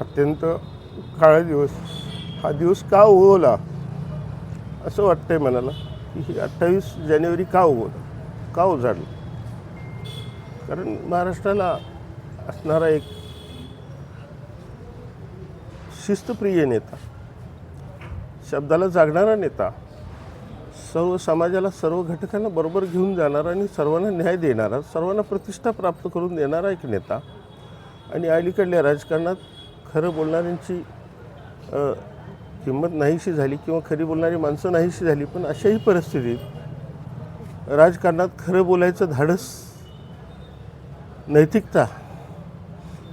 अत्यंत काळा दिवस. हा दिवस का उगवला? असं वाटतंय मनाला की ही अठ्ठावीस जानेवारी का उगवला? का उजाडलं? कारण महाराष्ट्राला असणारा एक शिस्तप्रिय नेता शब्दाला जागणारा नेता सर्व समाजाला सर्व घटकांना बरोबर घेऊन जाणारा आणि सर्वांना न्याय देणारा सर्वांना प्रतिष्ठा प्राप्त करून देणारा एक नेता आणि अलीकडल्या राजकारणात खरं बोलणाऱ्यांची किंमत नाहीशी झाली किंवा खरी बोलणारी माणसं नाहीशी झाली पण अशाही परिस्थितीत राजकारणात खरं बोलायचं धाडस नैतिकता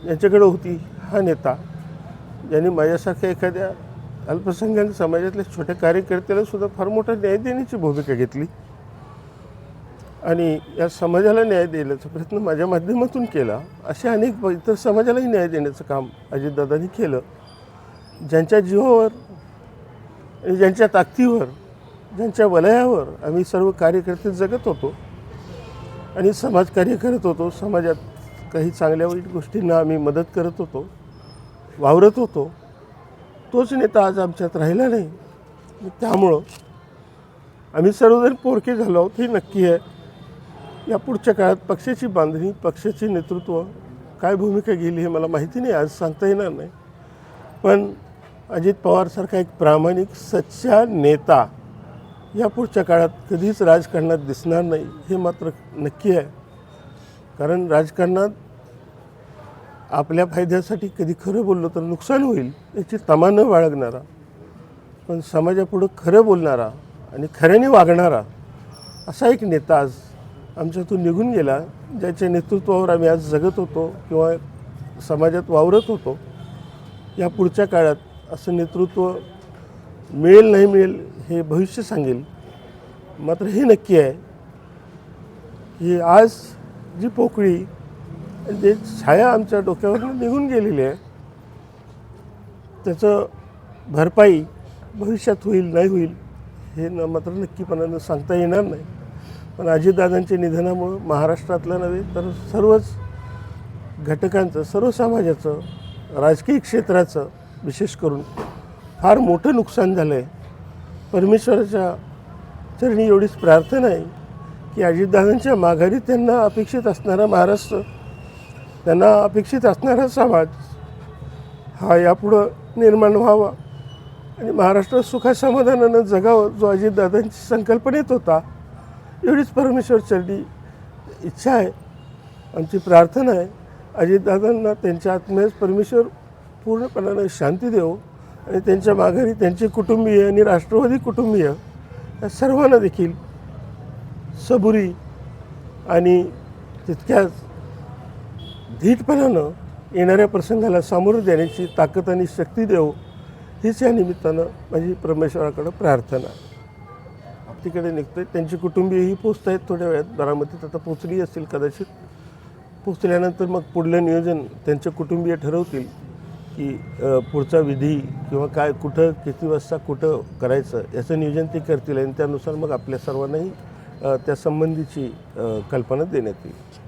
याच्याकडे होती. हा नेता ज्यांनी माझ्यासारख्या एखाद्या अल्पसंख्याक समाजातल्या छोट्या कार्यकर्त्याला सुद्धा फार मोठा न्याय देण्याची भूमिका घेतली. आणि या समाजाला न्याय देण्याचा प्रयत्न माझ्या माध्यमातून केला. असे अनेक इतर समाजालाही न्याय देण्याचं काम अजितदादांनी केलं. ज्यांच्या जीवावर आणि ज्यांच्या ताकदीवर ज्यांच्या वलयावर आम्ही सर्व कार्यकर्ते जगत होतो आणि समाजकार्य करत होतो. समाजात काही चांगल्या वाईट गोष्टींना आम्ही मदत करत होतो वावरत होतो. तोच नेता आज आमच्यात राहिला नाही. त्यामुळं आम्ही सर्वजण पोरके झालो आहोत हे नक्की आहे. या पुढच्या काळात पक्षाची बांधणी पक्षाचे नेतृत्व काय भूमिका गेली हे मला माहिती नाही आज सांगता येणार नाही. पण अजित पवारसारखा एक प्रामाणिक सच्चा नेता या पुढच्या काळात कधीच राजकारणात दिसणार नाही हे मात्र नक्की आहे. कारण राजकारणात आपल्या फायद्यासाठी कधी खरं बोललो तर नुकसान होईल याची तमा न बाळगणारा पण समाजापुढं खरं बोलणारा आणि खऱ्याने वागणारा असा एक नेता आज आमच्यातून निघून गेला ज्याच्या नेतृत्वावर आम्ही आज जगत होतो किंवा समाजात वावरत होतो या पुढच्या काळात असं नेतृत्व मिळेल नाही मिळेल हे भविष्य सांगेल. मात्र हे नक्की आहे की आज जी पोकळी जे छाया आमच्या डोक्यावर निघून गेलेली आहे त्याचं भरपाई भविष्यात होईल नाही होईल हे न मात्र नक्कीपणानं सांगता येणार नाही. पण अजितदादांच्या निधनामुळं महाराष्ट्रातलं नव्हे तर सर्वच घटकांचं सर्व समाजाचं राजकीय क्षेत्राचं विशेष करून फार मोठं नुकसान झालं आहे परमेश्वराच्या चरणी एवढीच प्रार्थना आहे की अजितदादांच्या माघारी त्यांना अपेक्षित असणारा महाराष्ट्र त्यांना अपेक्षित असणारा समाज हा यापुढं निर्माण व्हावा. आणि महाराष्ट्र सुखासमाधानानं जगावं जो अजितदादांच्या संकल्पनेत होता एवढीच परमेश्वर चरणी इच्छा आहे. आमची प्रार्थना आहे. अजितदादांना त्यांच्या आत्म्यास परमेश्वर पूर्णपणाने शांती देव आणि त्यांच्या माघारी त्यांचे कुटुंबीय आणि राष्ट्रवादी कुटुंबीय या सर्वांना देखील सबुरी आणि तितक्याच धीटपणानं येणाऱ्या प्रसंगाला सामोरं देण्याची ताकद आणि शक्ती देव. हीच या निमित्तानं माझी परमेश्वराकडं प्रार्थना आहे. तिकडे निघतोय. त्यांची कुटुंबीयही पोचत आहेत थोड्या वेळात. बारामतीत आता पोचली असतील कदाचित. पोचल्यानंतर मग पुढलं नियोजन त्यांचे कुटुंबीय ठरवतील की पुढचा विधी किंवा काय कुठं किती वाजता कुठं करायचं याचं नियोजन ते करतील आणि त्यानुसार मग आपल्या सर्वांनाही त्या संबंधीची कल्पना देण्यात येईल.